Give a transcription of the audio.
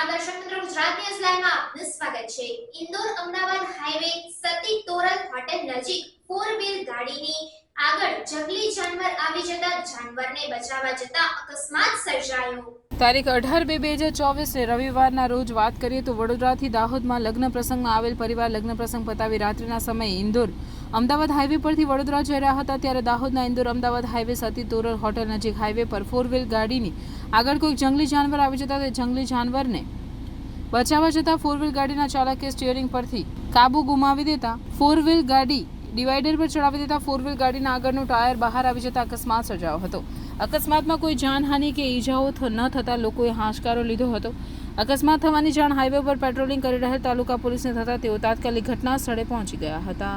નમસ્કાર દર્શક મિત્રો, ગુજરાત ન્યૂઝ લાઈવ આપનું સ્વાગત છે. ઇન્દોર અમદાવાદ હાઈવે સતી તોરલ હોટેલ નજીક જંગલી જાનવર આવી જતા જાનવરને બચાવવા જતા અકસ્માત સર્જાયો. તારીખ અઢાર બે બે હજાર ચોવીસને રવિવારના રોજ વાત કરીએ તો વડોદરાથી દાહોદમાં લગ્ન પ્રસંગમાં આવેલ પરિવાર લગ્ન પ્રસંગ પતાવી રાત્રિના સમયે ઇન્દોર અમદાવાદ હાઈવે પરથી વડોદરા જઈ રહ્યા હતા ત્યારે દાહોદના ઇન્દોર અમદાવાદ હાઈવે સતી તોરલ હોટલ નજીક હાઈવે પર ફોર વ્હીલ ગાડીની આગળ કોઈક જંગલી જાનવર આવી જતા તે જંગલી જાનવરને બચાવવા જતાં ફોર વ્હીલ ગાડીના ચાલકે સ્ટીયરિંગ પરથી કાબુ ગુમાવી દેતા ફોર વ્હીલ ગાડી ડિવાઈડર પર ચડાવી દેતા ફોર વ્હીલ ગાડીના આગળનું ટાયર બહાર આવી જતા અકસ્માત સર્જાયો હતો. અકસ્માતમાં કોઈ જાનહાનિ કે ઈજાઓ ન થતાં લોકોએ હાશકારો લીધો હતો. અકસ્માત થવાની જાણ હાઈવે પર પેટ્રોલિંગ કરી રહેલ તાલુકા પોલીસને થતાં તેઓ તાત્કાલિક ઘટના સ્થળે પહોંચી ગયા હતા.